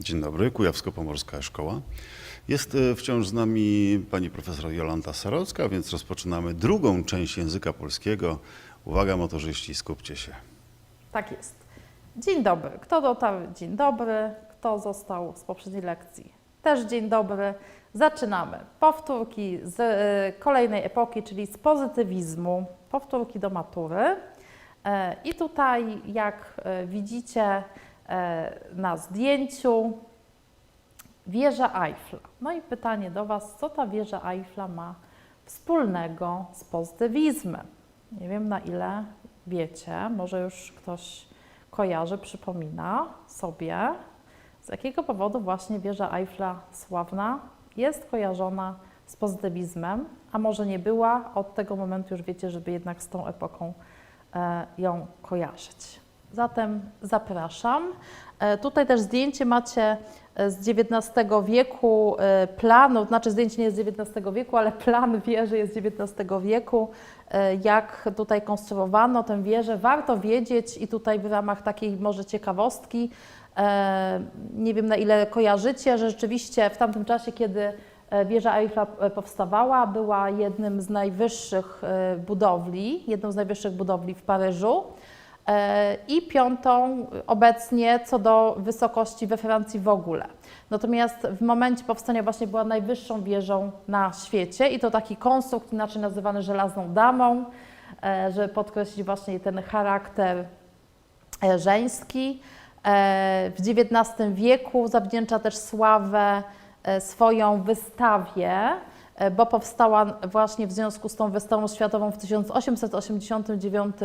Dzień dobry, Kujawsko-Pomorska Szkoła. Jest e, wciąż z nami pani profesor Jolanta Sarocka, więc rozpoczynamy drugą część języka polskiego. Uwaga motorzyści, skupcie się. Tak jest. Dzień dobry. Kto dotarł? Dzień dobry. Kto został z poprzedniej lekcji? Też dzień dobry. Zaczynamy. Powtórki z e, kolejnej epoki, czyli z pozytywizmu. Powtórki do matury. E, I tutaj, jak widzicie na zdjęciu, wieża Eiffla. No i pytanie do Was, co ta wieża Eiffla ma wspólnego z pozytywizmem? Nie wiem na ile wiecie, może już ktoś kojarzy, przypomina sobie, z jakiego powodu właśnie wieża Eiffla sławna jest kojarzona z pozytywizmem, a może nie była, od tego momentu już wiecie, żeby jednak z tą epoką e, ją kojarzyć. Zatem zapraszam. E, Tutaj też zdjęcie macie e, z XIX wieku e, planu, znaczy zdjęcie nie jest z XIX wieku, ale plan wieży jest z XIX wieku. Jak tutaj konstruowano tę wieżę, warto wiedzieć i tutaj w ramach takiej może ciekawostki, nie wiem na ile kojarzycie, że rzeczywiście w tamtym czasie, kiedy wieża Eiffla powstawała, była jednym z najwyższych budowli, jedną z najwyższych budowli w Paryżu i piątą obecnie co do wysokości we Francji w ogóle. Natomiast w momencie powstania właśnie była najwyższą wieżą na świecie i to taki konstrukt, inaczej nazywany żelazną damą, e, żeby podkreślić właśnie ten charakter e, żeński. E, W XIX wieku zawdzięcza też sławę e, swoją wystawie, e, bo powstała właśnie w związku z tą wystawą światową w 1889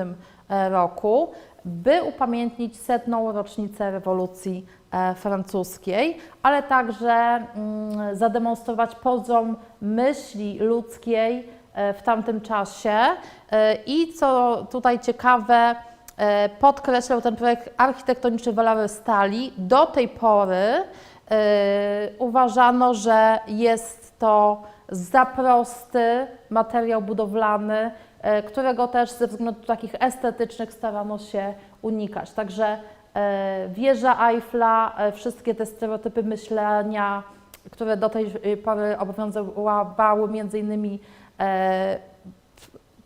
roku, by upamiętnić setną rocznicę rewolucji e, francuskiej, ale także mm, zademonstrować poziom myśli ludzkiej e, w tamtym czasie. E, I co tutaj ciekawe, e, podkreślał ten projekt architektoniczny walory stali. Do tej pory e, uważano, że jest to za prosty materiał budowlany, e, którego też ze względów takich estetycznych starano się unikać. Także e, wieża Eiffla, e, wszystkie te stereotypy myślenia, które do tej pory obowiązywały między innymi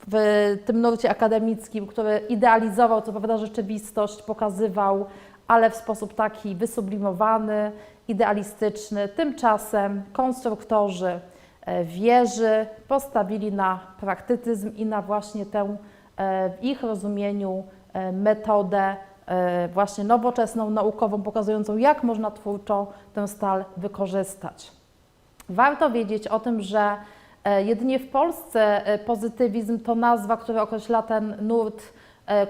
w tym nurcie akademickim, który idealizował, co prawda, rzeczywistość, pokazywał, ale w sposób taki wysublimowany, idealistyczny. Tymczasem konstruktorzy e, wieży postawili na praktycyzm i na właśnie tę e, w ich rozumieniu e, metodę właśnie nowoczesną, naukową, pokazującą, jak można twórczo tę stal wykorzystać. Warto wiedzieć o tym, że jedynie w Polsce pozytywizm to nazwa, która określa ten nurt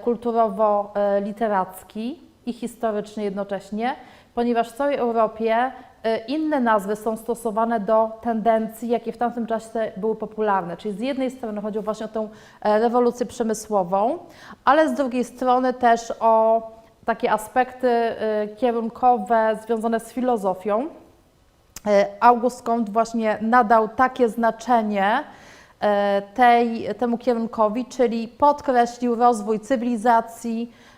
kulturowo-literacki i historyczny jednocześnie, ponieważ w całej Europie inne nazwy są stosowane do tendencji, jakie w tamtym czasie były popularne. Czyli z jednej strony chodzi właśnie o tę e, rewolucję przemysłową, ale z drugiej strony też o takie aspekty e, kierunkowe związane z filozofią. E, August Comte właśnie nadał takie znaczenie e, tej, temu kierunkowi, czyli podkreślił rozwój cywilizacji e,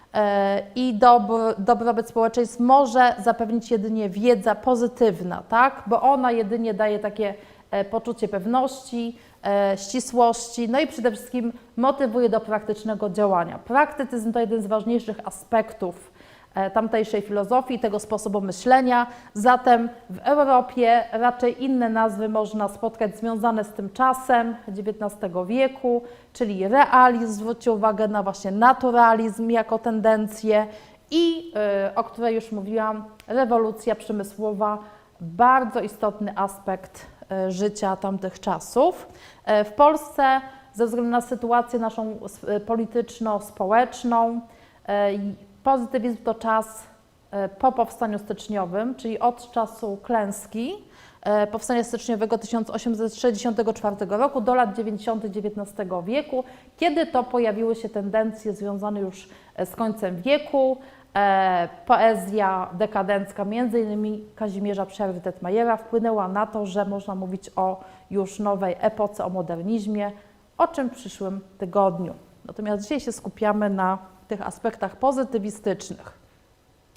i dobr, dobrobyt społeczeństw może zapewnić jedynie wiedza pozytywna, tak? bo ona jedynie daje takie e, poczucie pewności, e, ścisłości, no i przede wszystkim motywuje do praktycznego działania. Praktycyzm to jeden z ważniejszych aspektów e, tamtejszej filozofii, tego sposobu myślenia. Zatem w Europie raczej inne nazwy można spotkać związane z tym czasem XIX wieku, czyli realizm, zwróćcie uwagę na właśnie naturalizm jako tendencję i, y, o której już mówiłam, rewolucja przemysłowa, bardzo istotny aspekt e, życia tamtych czasów. E, W Polsce ze względu na sytuację naszą e, polityczno-społeczną e, pozytywizm to czas e, po powstaniu styczniowym, czyli od czasu klęski e, powstania styczniowego 1864 roku do lat 90. XIX wieku, kiedy to pojawiły się tendencje związane już e, z końcem wieku, poezja dekadencka, między innymi Kazimierza Przerwy Tetmajera, wpłynęła na to, że można mówić o już nowej epoce, o modernizmie, o czym w przyszłym tygodniu. Natomiast dzisiaj się skupiamy na tych aspektach pozytywistycznych.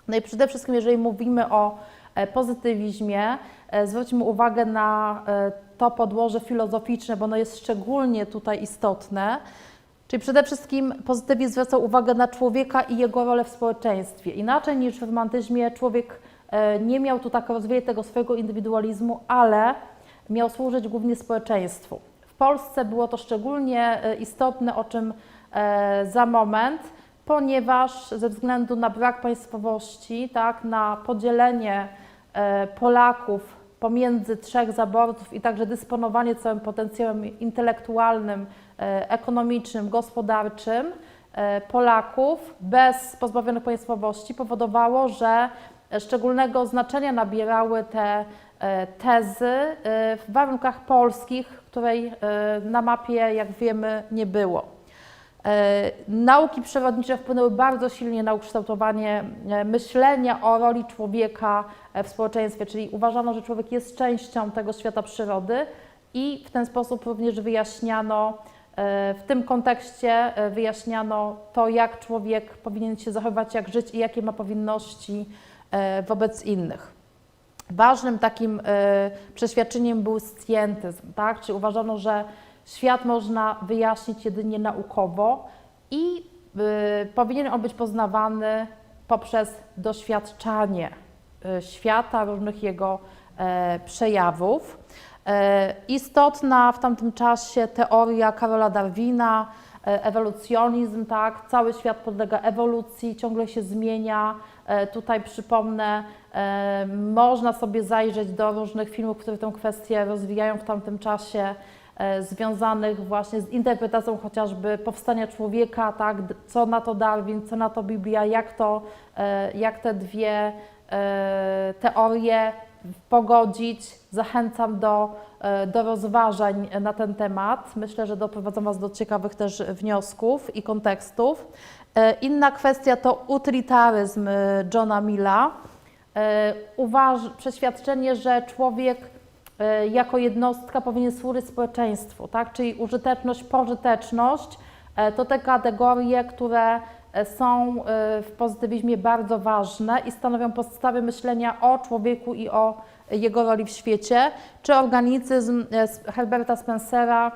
No i przede wszystkim, jeżeli mówimy o e, pozytywizmie, e, zwróćmy uwagę na e, to podłoże filozoficzne, bo ono jest szczególnie tutaj istotne. Czyli przede wszystkim pozytywizm zwraca uwagę na człowieka i jego rolę w społeczeństwie. Inaczej niż w romantyzmie człowiek nie miał tu tak rozwijać swojego indywidualizmu, ale miał służyć głównie społeczeństwu. W Polsce było to szczególnie istotne, o czym za moment, ponieważ ze względu na brak państwowości, tak, na podzielenie e, Polaków pomiędzy trzech zaborców i także dysponowanie całym potencjałem intelektualnym, e, ekonomicznym, gospodarczym e, Polaków bez pozbawionych państwowości powodowało, że szczególnego znaczenia nabierały te tezy w warunkach polskich, której na mapie, jak wiemy, nie było. E, Nauki przyrodnicze wpłynęły bardzo silnie na ukształtowanie e, myślenia o roli człowieka e, w społeczeństwie, czyli uważano, że człowiek jest częścią tego świata przyrody i w ten sposób również wyjaśniano, w tym kontekście wyjaśniano to, jak człowiek powinien się zachowywać, jak żyć i jakie ma powinności wobec innych. Ważnym takim przeświadczeniem był scjentyzm, tak? czyli uważano, że świat można wyjaśnić jedynie naukowo i e, powinien on być poznawany poprzez doświadczanie e, świata, różnych jego e, przejawów. E, istotna w tamtym czasie teoria Karola Darwina, e, ewolucjonizm, tak, cały świat podlega ewolucji, ciągle się zmienia. Tutaj przypomnę, można sobie zajrzeć do różnych filmów, które tę kwestię rozwijają w tamtym czasie, związanych właśnie z interpretacją chociażby powstania człowieka, tak, co na to Darwin, co na to Biblia, jak, to, e, jak te dwie e, teorie pogodzić. Zachęcam do, e, do rozważań na ten temat. Myślę, że doprowadzą Was do ciekawych też wniosków i kontekstów. E, Inna kwestia to utylitaryzm e, Johna Milla. E, Uważ, przeświadczenie, że człowiek e, jako jednostka powinien służyć społeczeństwu, tak? czyli użyteczność, pożyteczność e, to te kategorie, które e, są e, w pozytywizmie bardzo ważne i stanowią podstawy myślenia o człowieku i o jego roli w świecie, czy organicyzm e, Herberta Spencera,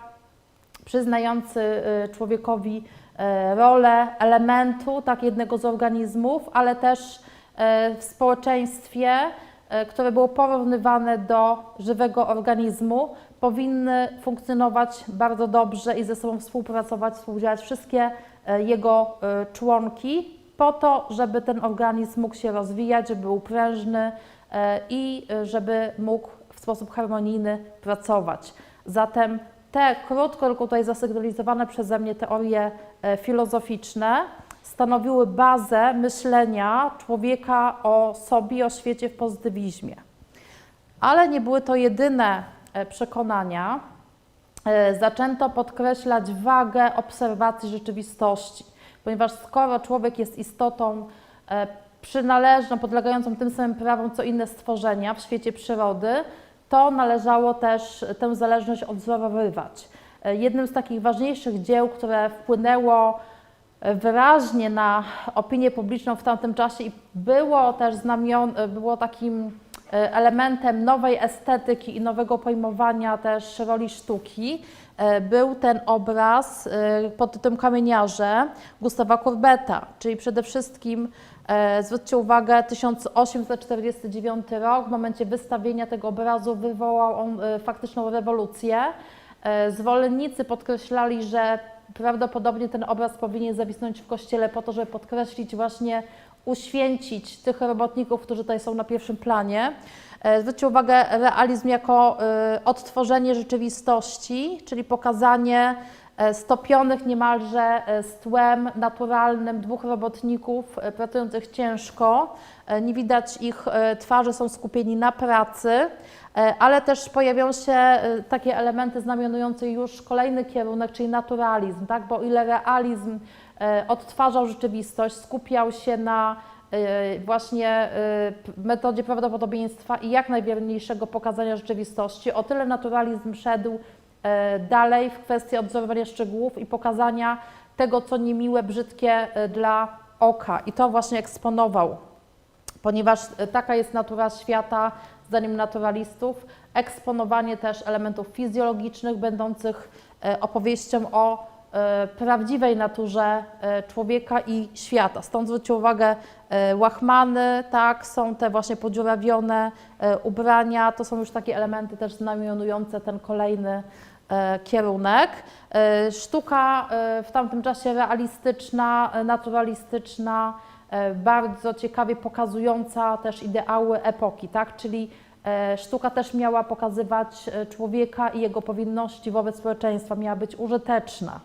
przyznający e, człowiekowi e, rolę elementu, tak jednego z organizmów, ale też e, w społeczeństwie, e, które było porównywane do żywego organizmu, powinny funkcjonować bardzo dobrze i ze sobą współpracować, współdziałać wszystkie e, jego e, członki, po to, żeby ten organizm mógł się rozwijać, żeby był prężny e, i e, żeby mógł w sposób harmonijny pracować. Zatem te krótko tylko tutaj zasygnalizowane przeze mnie teorie e, filozoficzne stanowiły bazę myślenia człowieka o sobie, o świecie w pozytywizmie. Ale nie były to jedyne e, przekonania. E, Zaczęto podkreślać wagę obserwacji rzeczywistości, ponieważ skoro człowiek jest istotą e, przynależną, podlegającą tym samym prawom co inne stworzenia w świecie przyrody, to należało też tę zależność odwzorowywać. Jednym z takich ważniejszych dzieł, które wpłynęło wyraźnie na opinię publiczną w tamtym czasie i było też znamion, było takim e, elementem nowej estetyki i nowego pojmowania też roli sztuki, e, był ten obraz e, pod tytułem Kamieniarze Gustawa Courbeta, czyli przede wszystkim zwróćcie uwagę 1849 rok, w momencie wystawienia tego obrazu wywołał on faktyczną rewolucję. Zwolennicy podkreślali, że prawdopodobnie ten obraz powinien zawisnąć w kościele po to, żeby podkreślić właśnie uświęcić tych robotników, którzy tutaj są na pierwszym planie. E, Zwróćcie uwagę, realizm jako e, odtworzenie rzeczywistości, czyli pokazanie stopionych niemalże e, z tłem naturalnym dwóch robotników e, pracujących ciężko. E, Nie widać ich e, twarzy, są skupieni na pracy, e, ale też pojawią się e, takie elementy znamionujące już kolejny kierunek, czyli naturalizm, tak? bo o ile realizm e, odtwarzał rzeczywistość, skupiał się na e, właśnie e, metodzie prawdopodobieństwa i jak najwierniejszego pokazania rzeczywistości, o tyle naturalizm szedł e, dalej w kwestii odwzorowania szczegółów i pokazania tego, co niemiłe, brzydkie e, dla oka. I to właśnie eksponował, ponieważ e, taka jest natura świata, zdaniem naturalistów, eksponowanie też elementów fizjologicznych, będących e, opowieścią o e, prawdziwej naturze e, człowieka i świata. Stąd zwróćcie uwagę, e, łachmany, tak, są te właśnie podziurawione e, ubrania, to są już takie elementy też znamionujące ten kolejny e, kierunek. E, Sztuka e, w tamtym czasie realistyczna, e, naturalistyczna, e, bardzo ciekawie pokazująca też ideały epoki, tak? czyli e, sztuka też miała pokazywać e, człowieka i jego powinności wobec społeczeństwa, miała być użyteczna.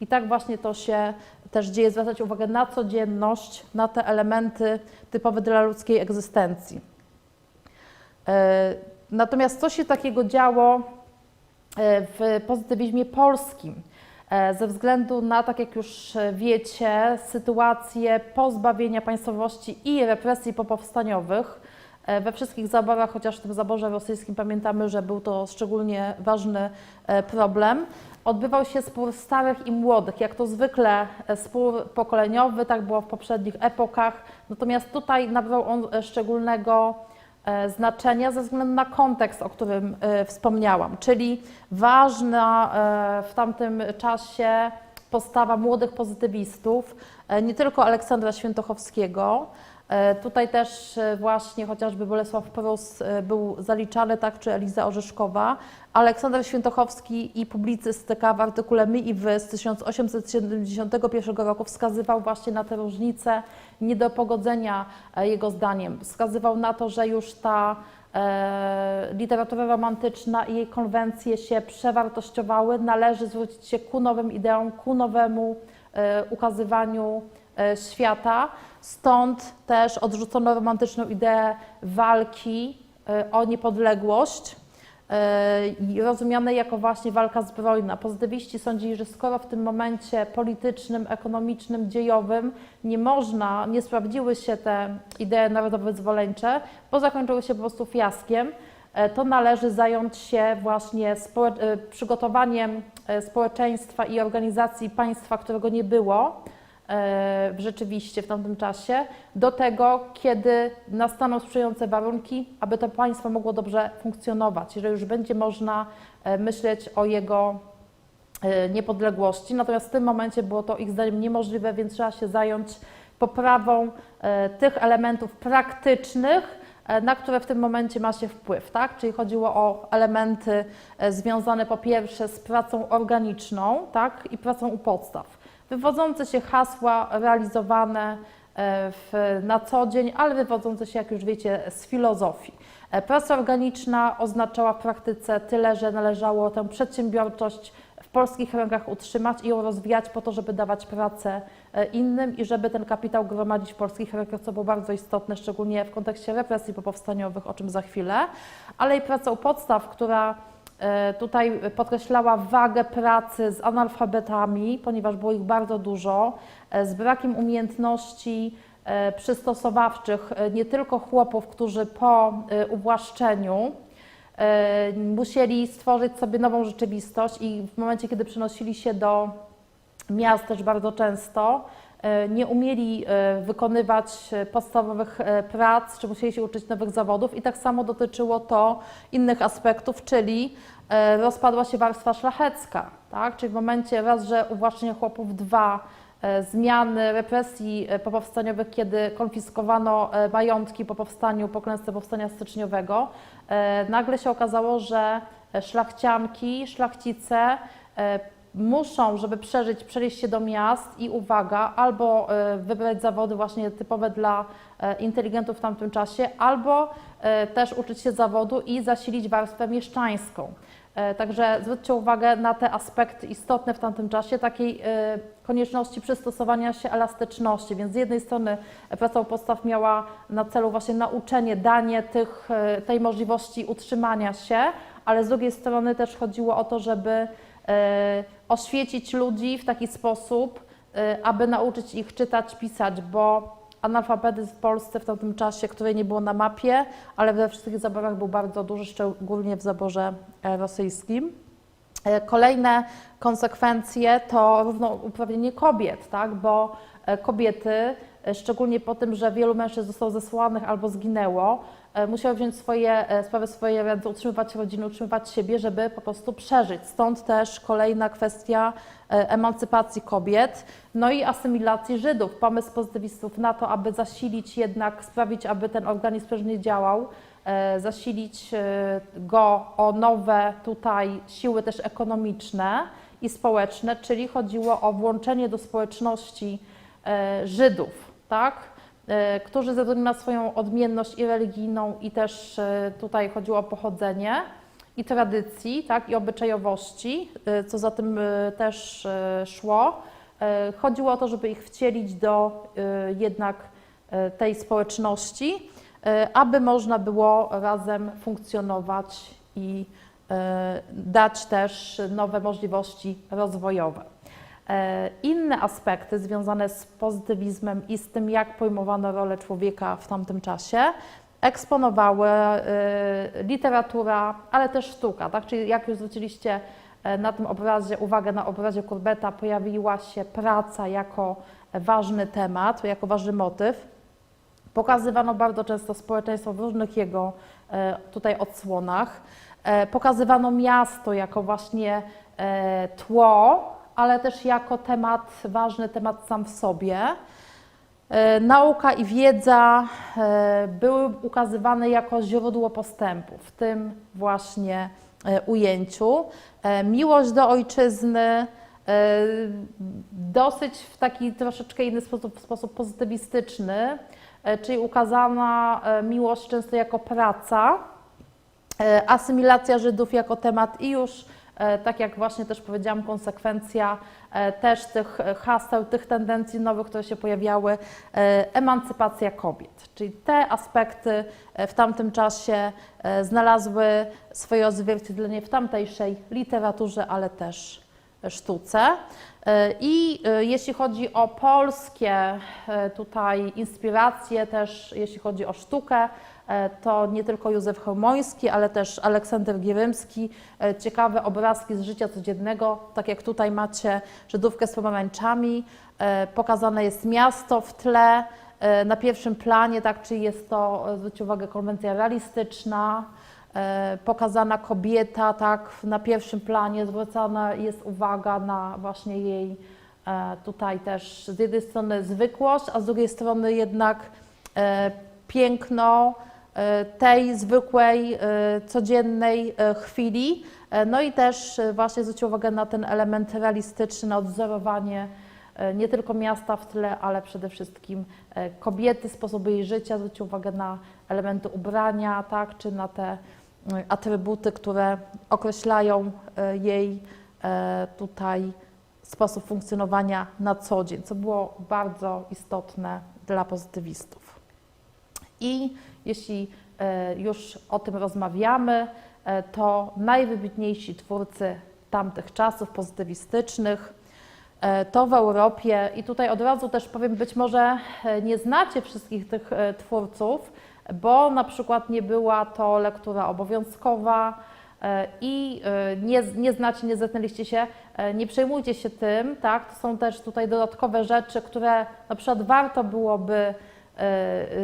I tak właśnie to się też dzieje, zwracać uwagę na codzienność, na te elementy typowe dla ludzkiej egzystencji. E, Natomiast co się takiego działo e, w pozytywizmie polskim? E, Ze względu na, tak jak już e, wiecie, sytuację pozbawienia państwowości i represji popowstaniowych, e, we wszystkich zaborach, chociaż w tym zaborze rosyjskim pamiętamy, że był to szczególnie ważny e, problem, odbywał się spór starych i młodych, jak to zwykle e, spór pokoleniowy, tak było w poprzednich epokach, natomiast tutaj nabrał on e, szczególnego e, znaczenia ze względu na kontekst, o którym e, wspomniałam, czyli ważna e, w tamtym czasie postawa młodych pozytywistów, e, nie tylko Aleksandra Świętochowskiego. e, Tutaj też e, właśnie chociażby Bolesław Prus e, był zaliczany, tak, czy Eliza Orzeszkowa. Aleksander Świętochowski i publicystyka w artykule My i Wy z 1871 roku wskazywał właśnie na te różnice, nie do pogodzenia e, jego zdaniem. Wskazywał na to, że już ta e, literatura romantyczna i jej konwencje się przewartościowały, należy zwrócić się ku nowym ideom, ku nowemu e, ukazywaniu świata. Stąd też odrzucono romantyczną ideę walki o niepodległość, e, i rozumianej jako właśnie walka zbrojna. Pozytywiści sądzili, że skoro w tym momencie politycznym, ekonomicznym, dziejowym nie można, nie sprawdziły się te idee narodowo-wyzwoleńcze, bo zakończyły się po prostu fiaskiem, e, to należy zająć się właśnie e, przygotowaniem społeczeństwa i organizacji państwa, którego nie było w rzeczywiście w tamtym czasie, do tego, kiedy nastaną sprzyjające warunki, aby to państwo mogło dobrze funkcjonować, że już będzie można e, myśleć o jego e, niepodległości. Natomiast w tym momencie było to ich zdaniem niemożliwe, więc trzeba się zająć poprawą e, tych elementów praktycznych, e, na które w tym momencie ma się wpływ, tak? Czyli chodziło o elementy e, związane po pierwsze z pracą organiczną, tak? I pracą u podstaw. Wywodzące się hasła realizowane e, w, na co dzień, ale wywodzące się, jak już wiecie, z filozofii. E, Praca organiczna oznaczała w praktyce tyle, że należało tę przedsiębiorczość w polskich rękach utrzymać i ją rozwijać po to, żeby dawać pracę e, innym i żeby ten kapitał gromadzić w polskich rękach, co było bardzo istotne, szczególnie w kontekście represji popowstaniowych, o czym za chwilę, ale i praca u podstaw, która tutaj podkreślała wagę pracy z analfabetami, ponieważ było ich bardzo dużo, e, z brakiem umiejętności e, przystosowawczych e, nie tylko chłopów, którzy po e, uwłaszczeniu e, musieli stworzyć sobie nową rzeczywistość i w momencie, kiedy przenosili się do miast też bardzo często, e, nie umieli e, wykonywać e, podstawowych e, prac, czy musieli się uczyć nowych zawodów i tak samo dotyczyło to innych aspektów, czyli e, rozpadła się warstwa szlachecka, tak? czyli w momencie raz, że uwłaszczenie chłopów, dwa, e, zmiany represji e, popowstaniowych, kiedy konfiskowano e, majątki po powstaniu, po klęsce powstania styczniowego, e, nagle się okazało, że szlachcianki, szlachcice e, muszą, żeby przeżyć, przenieść się do miast i uwaga, albo e, wybrać zawody właśnie typowe dla e, inteligentów w tamtym czasie, albo e, też uczyć się zawodu i zasilić warstwę mieszczańską. Także zwróćcie uwagę na te aspekty istotne w tamtym czasie, takiej konieczności przystosowania się elastyczności. Więc z jednej strony praca u podstaw miała na celu właśnie nauczenie, danie tych, tej możliwości utrzymania się, ale z drugiej strony też chodziło o to, żeby oświecić ludzi w taki sposób, e, aby nauczyć ich czytać, pisać, bo analfabetyzm w Polsce w tamtym czasie, której nie było na mapie, ale we wszystkich zaborach był bardzo duży, szczególnie w zaborze e, rosyjskim. E, Kolejne konsekwencje to równouprawnienie kobiet, tak? bo e, kobiety, e, szczególnie po tym, że wielu mężczyzn zostało zesłanych albo zginęło, e, musiały wziąć swoje e, sprawy swoje ręce, utrzymywać rodziny, utrzymywać siebie, żeby po prostu przeżyć. Stąd też kolejna kwestia e, emancypacji kobiet, no i asymilacji Żydów. Pomysł pozytywistów na to, aby zasilić jednak, sprawić, aby ten organizm prężnie działał, zasilić go o nowe tutaj siły też ekonomiczne i społeczne, czyli chodziło o włączenie do społeczności Żydów, tak? E, którzy ze względu na swoją odmienność i religijną i też e, tutaj chodziło o pochodzenie i tradycji, tak, i obyczajowości, e, co za tym też szło. Chodziło o to, żeby ich wcielić do jednak tej społeczności, aby można było razem funkcjonować i dać też nowe możliwości rozwojowe. E, Inne aspekty związane z pozytywizmem i z tym, jak pojmowano rolę człowieka w tamtym czasie, eksponowały e, literatura, ale też sztuka. Tak? Czyli jak już zwróciliście e, na tym obrazie uwagę, na obrazie Courbeta pojawiła się praca jako ważny temat, jako ważny motyw. Pokazywano bardzo często społeczeństwo w różnych jego tutaj odsłonach. Pokazywano miasto jako właśnie tło, ale też jako temat, ważny temat sam w sobie. E, Nauka i wiedza e, były ukazywane jako źródło postępu w tym właśnie e, ujęciu. Miłość do ojczyzny, dosyć w taki troszeczkę inny sposób, w sposób pozytywistyczny, czyli ukazana miłość często jako praca, asymilacja Żydów jako temat i już, tak jak właśnie też powiedziałam, konsekwencja e, też tych e, haseł, tych tendencji nowych, które się pojawiały, e, emancypacja kobiet. Czyli te aspekty e, w tamtym czasie e, znalazły swoje odzwierciedlenie w tamtejszej literaturze, ale też sztuce. E, I e, jeśli chodzi o polskie e, tutaj inspiracje, też jeśli chodzi o sztukę, e, to nie tylko Józef Chełmoński, ale też Aleksander Gierymski. E, Ciekawe obrazki z życia codziennego, tak jak tutaj macie Żydówkę z pomarańczami. E, Pokazane jest miasto w tle, e, na pierwszym planie, tak, czyli jest to, e, zwróćcie uwagę, konwencja realistyczna, e, pokazana kobieta, tak, na pierwszym planie zwracana jest uwaga na właśnie jej e, tutaj też z jednej strony zwykłość, a z drugiej strony jednak e, piękno e, tej zwykłej, e, codziennej e, chwili. E, No i też e, właśnie zwróćcie uwagę na ten element realistyczny, na odwzorowanie e, nie tylko miasta w tle, ale przede wszystkim e, kobiety, sposoby jej życia. Zwróćcie uwagę na elementy ubrania, tak, czy na te e, atrybuty, które określają e, jej e, tutaj sposób funkcjonowania na co dzień, co było bardzo istotne dla pozytywistów. I jeśli e, już o tym rozmawiamy, e, to najwybitniejsi twórcy tamtych czasów pozytywistycznych e, to w Europie, i tutaj od razu też powiem, być może nie znacie wszystkich tych twórców, bo na przykład nie była to lektura obowiązkowa i nie, nie znacie, nie zetknęliście się, nie przejmujcie się tym, tak? To są też tutaj dodatkowe rzeczy, które na przykład warto byłoby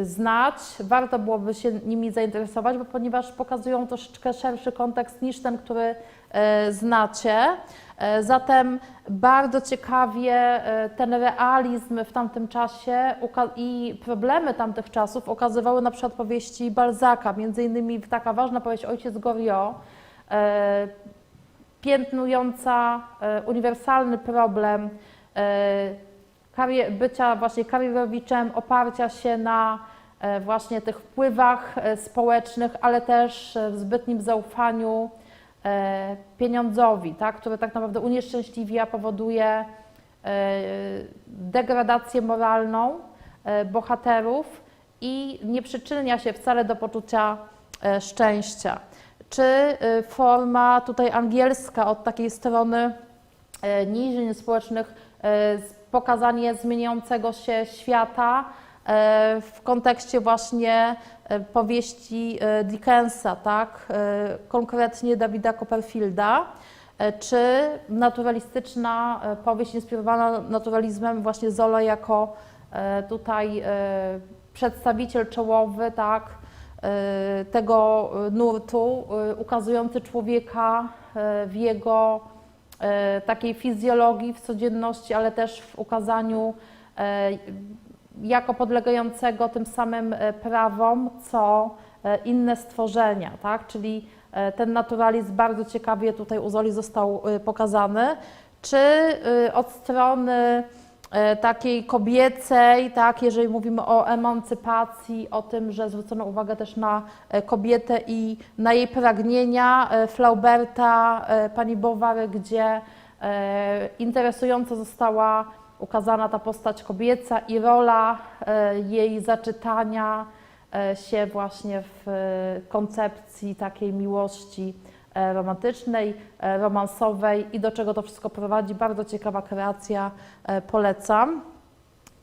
znać, warto byłoby się nimi zainteresować, bo ponieważ pokazują troszeczkę szerszy kontekst niż ten, który e, znacie. E, Zatem bardzo ciekawie e, ten realizm w tamtym czasie i problemy tamtych czasów okazywały na przykład powieści Balzaka, między innymi taka ważna powieść Ojciec Goriot, e, piętnująca e, uniwersalny problem bycia właśnie karierowiczem, oparcia się na e, właśnie tych wpływach e, społecznych, ale też e, w zbytnim zaufaniu pieniądzowi, tak, które tak naprawdę unieszczęśliwia, powoduje degradację moralną bohaterów i nie przyczynia się wcale do poczucia szczęścia. Czy forma tutaj angielska od takiej strony niżin społecznych, pokazanie zmieniającego się świata e, w kontekście właśnie e, powieści e, Dickensa, tak? Konkretnie Davida Copperfielda, czy naturalistyczna powieść inspirowana naturalizmem właśnie Zola jako tutaj przedstawiciel czołowy, tak? tego nurtu, ukazujący człowieka w jego takiej fizjologii w codzienności, ale też w ukazaniu e, jako podlegającego tym samym e, prawom, co e, inne stworzenia, tak? Czyli e, ten naturalizm bardzo ciekawie tutaj u Zoli został e, pokazany. Czy e, od strony e, takiej kobiecej, tak, jeżeli mówimy o emancypacji, o tym, że zwrócono uwagę też na e, kobietę i na jej pragnienia, e, Flauberta, e, pani Bowary, gdzie e, interesująco została ukazana ta postać kobieca i rola e, jej zaczytania e, się właśnie w e, koncepcji takiej miłości e, romantycznej, e, romansowej i do czego to wszystko prowadzi. Bardzo ciekawa kreacja, e, polecam.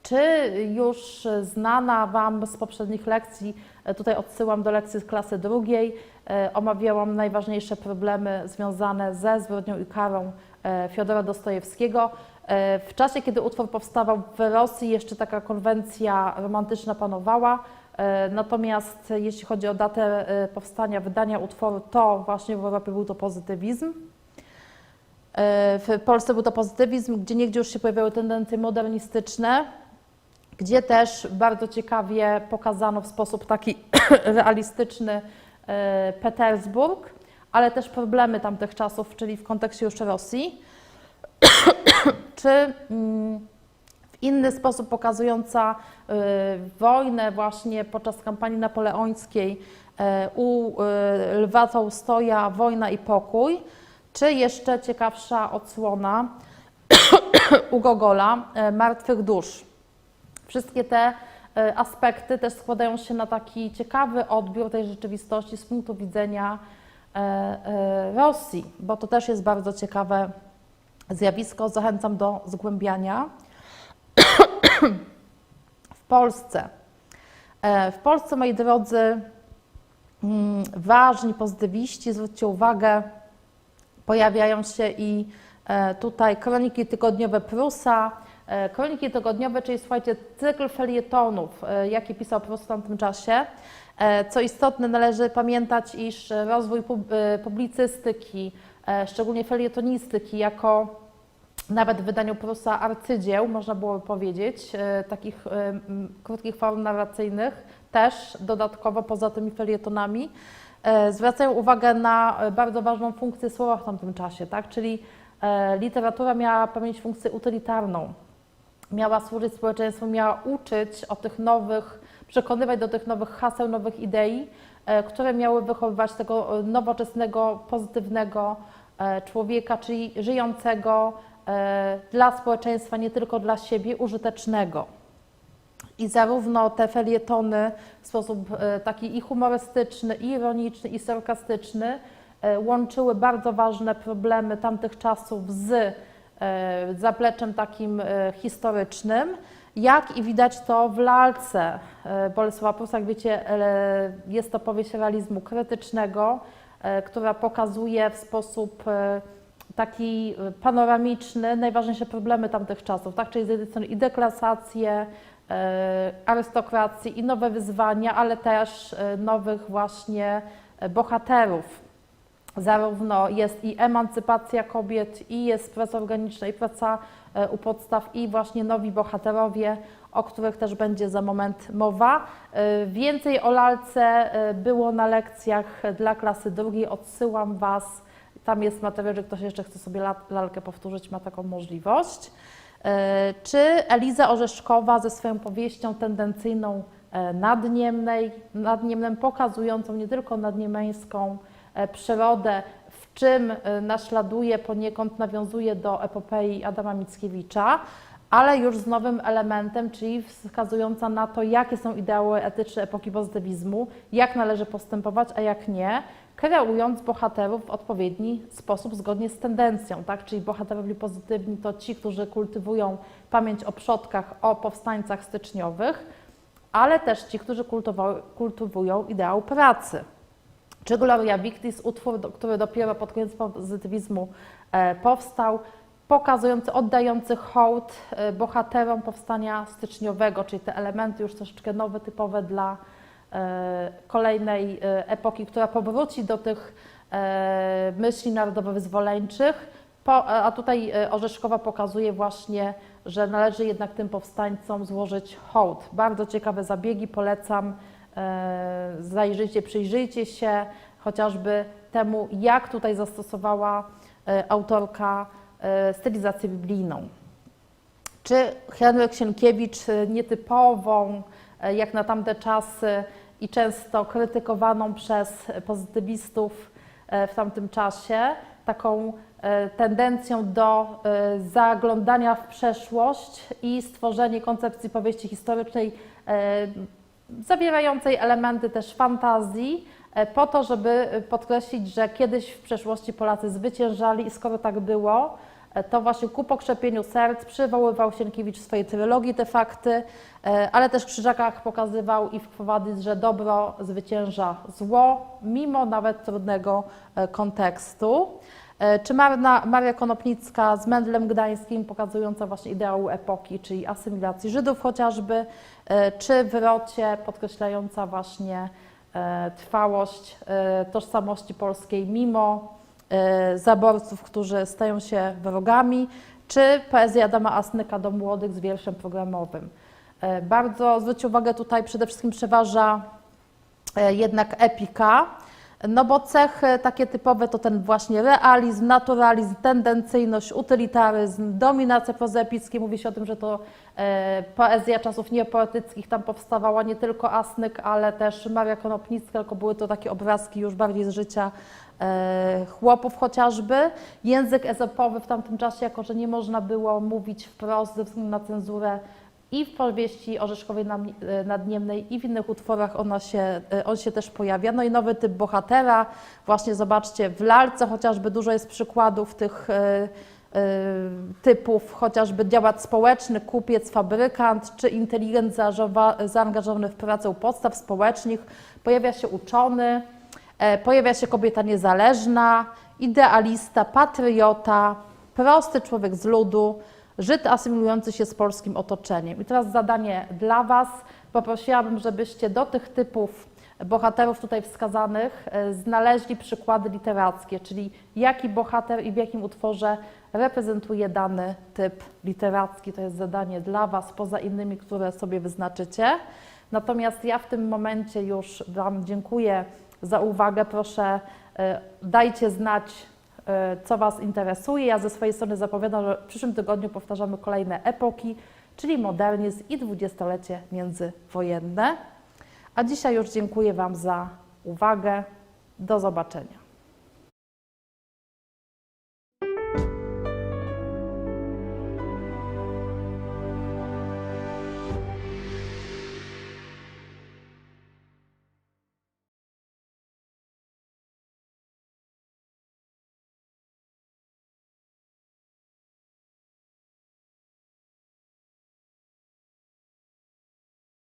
Czy już znana Wam z poprzednich lekcji, e, tutaj odsyłam do lekcji z klasy drugiej, e, omawiałam najważniejsze problemy związane ze zbrodnią i karą e, Fiodora Dostojewskiego. E, W czasie, kiedy utwór powstawał w Rosji, jeszcze taka konwencja romantyczna panowała. E, Natomiast jeśli chodzi o datę e, powstania, wydania utworu, to właśnie w Europie był to pozytywizm. E, W Polsce był to pozytywizm, gdzie niegdzie już się pojawiały tendencje modernistyczne, gdzie też bardzo ciekawie pokazano w sposób taki realistyczny Petersburg, ale też problemy tamtych czasów, czyli w kontekście już Rosji. Czy mm, inny sposób pokazująca y, wojnę właśnie podczas kampanii napoleońskiej e, u y, Lwa Tolstoja Wojna i pokój, czy jeszcze ciekawsza odsłona u Gogola Martwych dusz. Wszystkie te aspekty też składają się na taki ciekawy odbiór tej rzeczywistości z punktu widzenia Rosji, bo to też jest bardzo ciekawe zjawisko. Zachęcam do zgłębiania. W Polsce. E, W Polsce, moi drodzy, mm, ważni pozytywiści, zwróćcie uwagę, pojawiają się i e, tutaj kroniki tygodniowe Prusa. E, Kroniki tygodniowe, czyli słuchajcie, cykl felietonów, jaki pisał Prus w tamtym czasie. Co istotne, należy pamiętać, iż rozwój pub- publicystyki, szczególnie felietonistyki, jako nawet w wydaniu Prusa arcydzieł, można byłoby powiedzieć, e, takich e, krótkich form narracyjnych, też dodatkowo poza tymi felietonami, e, zwracają uwagę na bardzo ważną funkcję słowa w tamtym czasie, tak? czyli literatura miała pełnić funkcję utylitarną, miała służyć społeczeństwu, miała uczyć o tych nowych, przekonywać do tych nowych haseł, nowych idei, które miały wychowywać tego nowoczesnego, pozytywnego człowieka, czyli żyjącego dla społeczeństwa, nie tylko dla siebie, użytecznego. I zarówno te felietony w sposób e, taki i humorystyczny, i ironiczny, i sarkastyczny e, łączyły bardzo ważne problemy tamtych czasów z e, zapleczem takim e, historycznym, jak i widać to w lalce e, Bolesława Prusa. Jak wiecie, e, jest to powieść realizmu krytycznego, e, która pokazuje w sposób e, taki e, panoramiczny najważniejsze problemy tamtych czasów, tak? czyli z jednej strony i deklasację, e, arystokracji i nowe wyzwania, ale też e, nowych właśnie bohaterów. Zarówno jest i emancypacja kobiet, i jest praca organiczna, i praca u podstaw, i właśnie nowi bohaterowie, o których też będzie za moment mowa. Więcej o lalce było na lekcjach dla klasy drugiej. Odsyłam Was Tam jest materiał, że ktoś jeszcze chce sobie la- lalkę powtórzyć, ma taką możliwość. E, Czy Eliza Orzeszkowa ze swoją powieścią tendencyjną e, Nadniemnej, Nadniemnem pokazującą nie tylko nadniemeńską e, przyrodę, w czym naśladuje, poniekąd nawiązuje do epopei Adama Mickiewicza, ale już z nowym elementem, czyli wskazująca na to, jakie są ideały etyczne epoki pozytywizmu, jak należy postępować, a jak nie, kreując bohaterów w odpowiedni sposób zgodnie z tendencją, tak? Czyli bohaterowie pozytywni to ci, którzy kultywują pamięć o przodkach, o powstańcach styczniowych, ale też ci, którzy kultywują ideał pracy. Czy Gloria Victis, utwór, który dopiero pod koniec pozytywizmu e, powstał, pokazujący, oddający hołd e, bohaterom powstania styczniowego, czyli te elementy już troszeczkę nowe, typowe dla kolejnej e, epoki, która powróci do tych e, myśli narodowo-wyzwoleńczych. A tutaj e, Orzeszkowa pokazuje właśnie, że należy jednak tym powstańcom złożyć hołd. Bardzo ciekawe zabiegi, polecam. E, Zajrzyjcie, przyjrzyjcie się chociażby temu, jak tutaj zastosowała e, autorka e, stylizację biblijną. Czy Henryk Sienkiewicz e, nietypową, e, jak na tamte czasy i często krytykowaną przez pozytywistów e, w tamtym czasie, taką e, tendencją do e, zaglądania w przeszłość i stworzenie koncepcji powieści historycznej e, zawierającej elementy też fantazji, e, po to, żeby podkreślić, że kiedyś w przeszłości Polacy zwyciężali i skoro tak było, e, to właśnie ku pokrzepieniu serc przywoływał Sienkiewicz w swojej trylogii te fakty, e, ale też w Krzyżakach pokazywał i w że dobro zwycięża zło, mimo nawet trudnego e, kontekstu. E, Czy Marna, Maria Konopnicka z Mendlem Gdańskim, pokazująca właśnie ideał epoki, czyli asymilacji Żydów chociażby, e, czy w Rocie podkreślająca właśnie e, trwałość e, tożsamości polskiej mimo e, zaborców, którzy stają się wrogami, czy poezja Adama Asnyka do młodych z wierszem programowym. E, Bardzo zwróćcie uwagę, tutaj przede wszystkim przeważa e, jednak epika, no bo cechy takie typowe to ten właśnie realizm, naturalizm, tendencyjność, utylitaryzm, dominacja prozy epickiej. Mówi się o tym, że to poezja czasów niepoetyckich tam powstawała nie tylko Asnyk, ale też Maria Konopnicka, tylko były to takie obrazki już bardziej z życia chłopów chociażby. Język ezopowy w tamtym czasie, jako że nie można było mówić wprost ze względu na cenzurę, i w powieści Orzeszkowej e, Nadniemnej i w innych utworach ona się, e, on się też pojawia. No i nowy typ bohatera, właśnie zobaczcie, w lalce chociażby dużo jest przykładów tych e, e, typów, chociażby działacz społeczny, kupiec, fabrykant, czy inteligent zaangażowa- zaangażowany w pracę u podstaw społecznych. Pojawia się uczony, e, pojawia się kobieta niezależna, idealista, patriota, prosty człowiek z ludu, Żyd asymilujący się z polskim otoczeniem. I teraz zadanie dla Was. Poprosiłabym, żebyście do tych typów bohaterów tutaj wskazanych e, znaleźli przykłady literackie, czyli jaki bohater i w jakim utworze reprezentuje dany typ literacki. To jest zadanie dla Was, poza innymi, które sobie wyznaczycie. Natomiast ja w tym momencie już Wam dziękuję za uwagę. Proszę, e, dajcie znać, e, co Was interesuje. Ja ze swojej strony zapowiadam, że w przyszłym tygodniu powtarzamy kolejne epoki, czyli modernizm i dwudziestolecie międzywojenne. A dzisiaj już dziękuję Wam za uwagę. Do zobaczenia.